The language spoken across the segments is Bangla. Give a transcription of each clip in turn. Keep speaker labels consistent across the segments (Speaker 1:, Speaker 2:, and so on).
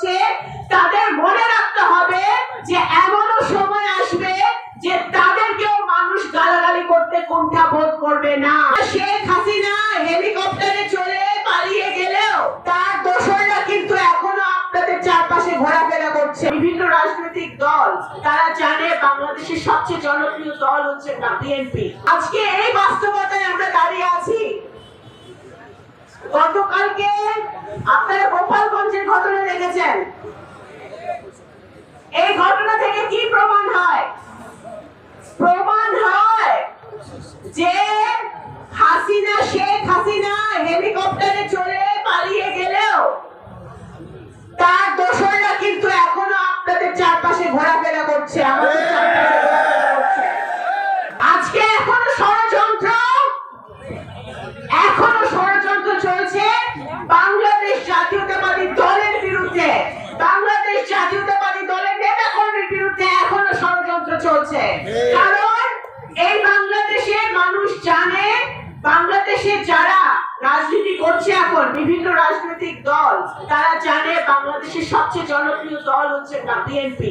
Speaker 1: করছে তাদের মনে রাখতে হবে যে এমনও সময় আসবে যে তাদেরকেও মানুষ গালাগালি করতে কুণ্ঠা বোধ করবে না। শেখ হাসিনা হেলিকপ্টারে চলে পালিয়ে গেলেও তার দোসররা কিন্তু এখনও আপনাদের চারপাশে ঘোরাফেরা করছে। বিভিন্ন রাজনৈতিক দল, তারা জানে বাংলাদেশের সবচেয়ে জনপ্রিয় দল হচ্ছে বিএনপি আজকে এই বাস্তবতায় আমরা দাঁড়িয়ে আছি। গতকালকে আপনারা গোপালগঞ্জের ঘটনা দেখেছেন? এই ঘটনা থেকে কি প্রমাণ হয় প্রমাণ হয় যে হাসিনা শেখ হাসিনা হেলিকপ্টারে চলে পালিয়ে গেলেও তার দোসররা কিন্তু এখনও আপনাদের চারপাশে ঘোরাফেরা করছে আমাদের চারপাশে ঘোরাফেরা করছে আজকে এখনও ষড়যন্ত্র এখনও ষড়যন্ত্র চলছে বাংলাদেশ জাতীয়তাবাদী দলের বিরুদ্ধে বাংলাদেশ জাতীয়তাবাদী দলের নেতা কর্মীর বিরুদ্ধে এখনও ষড়যন্ত্র চলছে। কারণ এই বাংলাদেশে মানুষ জানে বাংলাদেশে যারা রাজনীতি করছে এখন বিভিন্ন রাজনৈতিক দল তারা জানে বাংলাদেশের সবচেয়ে জনপ্রিয় দল হচ্ছে বিএনপি।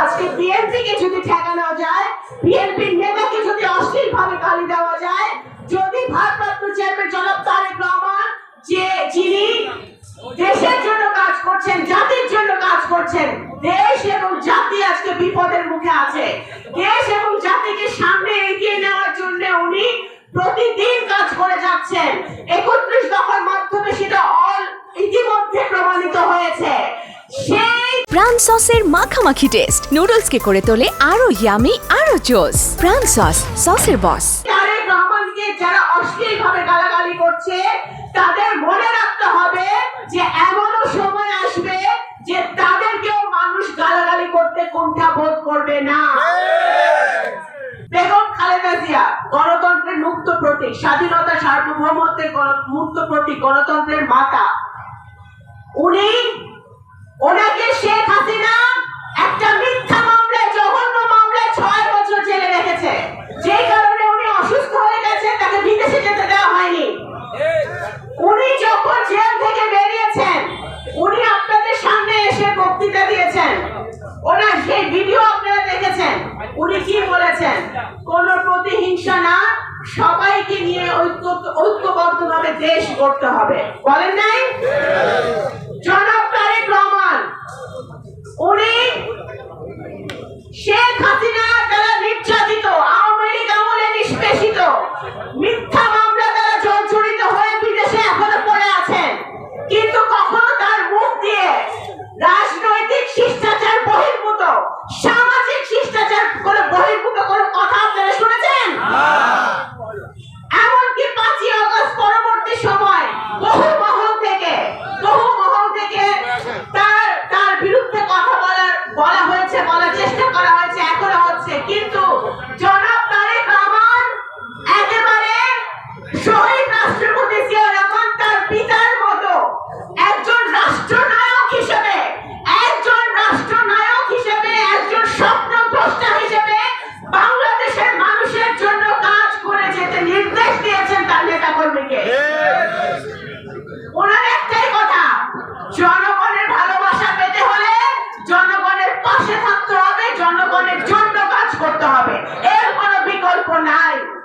Speaker 1: আজকে বিএনপি কে যদি ঠেকানো যায় বিএনপির নেতাকে যদি অশ্লীল ভাবে গালি দেওয়া যায় যদি ভারপ্রাপ্ত চেয়ারম্যান জনাব তারেক রহমান যে যিনি দেশের জন্য কাজ করছেন জাতির জন্য কাজ করছেন দেশ এবং জাতি আজকে বিপদের মুখে আছে। দেশ এবং জাতিকে সামনে এগিয়ে নেওয়ার জন্য উনি প্রতিদিন কাজ করে যাচ্ছেন। একত্রিশ দফার মাধ্যমে সেটা অল ইতিমধ্যে প্রমাণিত হয়েছে। সেই
Speaker 2: প্রাণ সসের মাখামাখি টেস্ট নুডলসকে করে তোলে আরও ইয়ামি আরও জোস প্রাণ সস সসের বস
Speaker 1: তারেক রহমানকে যারা অশ্লীল ভাবে গালাগালি করছে তাদের মনে রাখতে হবে যে এমনও সময় আসবে যে তাদেরকেও মানুষ গালাগালি করতে কুণ্ঠা বোধ করবে না। বেগম খালেদা জিয়া, গণতন্ত্রের মুক্ত প্রতীক, স্বাধীনতা সার্বভৌমত্বের মুক্ত প্রতীক, গণতন্ত্রের মাতা। উনি ওনাকে শেখ হাসিনা দেশ গড়তে হবে। বলেন নাই?